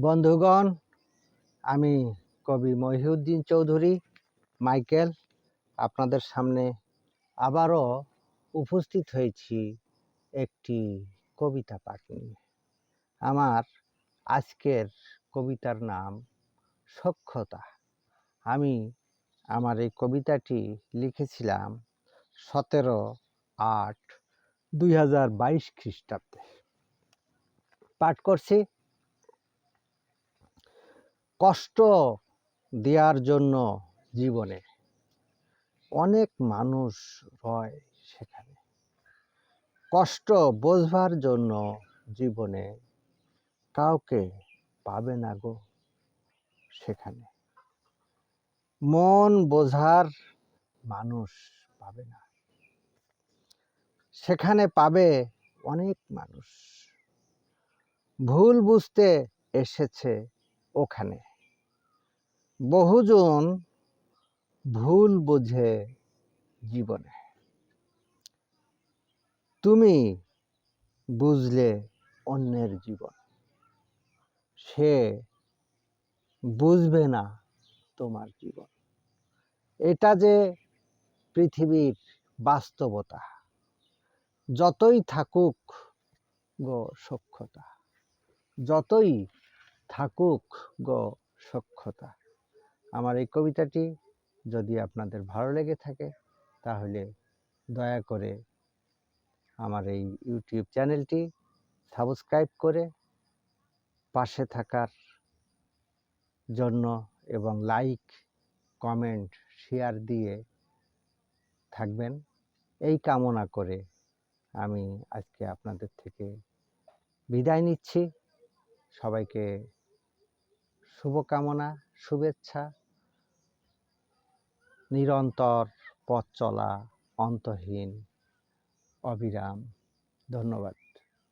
বন্ধুগণ, আমি কবি মহিউদ্দিন চৌধুরী, মাইকেল, আপনাদের সামনে আবারও উপস্থিত হয়েছি একটি কবিতা পাঠ নিয়ে। আমার আজকের কবিতার নাম সক্ষতা। আমি আমার এই কবিতাটি লিখেছিলাম সতেরো আট দুই হাজার বাইশ খ্রিস্টাব্দে। পাঠ করছি। কষ্ট দেওয়ার জন্য জীবনে অনেক মানুষ রয় সেখানে। কষ্ট বোঝবার জন্য জীবনে কাউকে পাবে না গো সেখানে। মন বোঝার মানুষ পাবে না। সেখানে পাবে অনেক মানুষ। ভুল বুঝতে এসেছে ওখানে। বহুজন ভুল বোঝে জীবনে। তুমি বুঝলে অন্যের জীবন। সে বুঝবে না তোমার জীবন। এটা যে পৃথিবীর বাস্তবতা, যতই থাকুক গো সক্ষতা যতই থাকুক গো সক্ষতা আমার এই কবিতাটি যদি আপনাদের ভালো লেগে থাকে, তাহলে দয়া করে আমার এই ইউটিউব চ্যানেলটি সাবস্ক্রাইব করে পাশে থাকার জন্য এবং লাইক, কমেন্ট, শেয়ার দিয়ে থাকবেন। এই কামনা করে আমি আজকে আপনাদের থেকে বিদায় নিচ্ছি। সবাইকে শুভকামনা, শুভেচ্ছা। নিরন্তর পথ চলা অন্তহীন অবিরাম। ধন্যবাদ।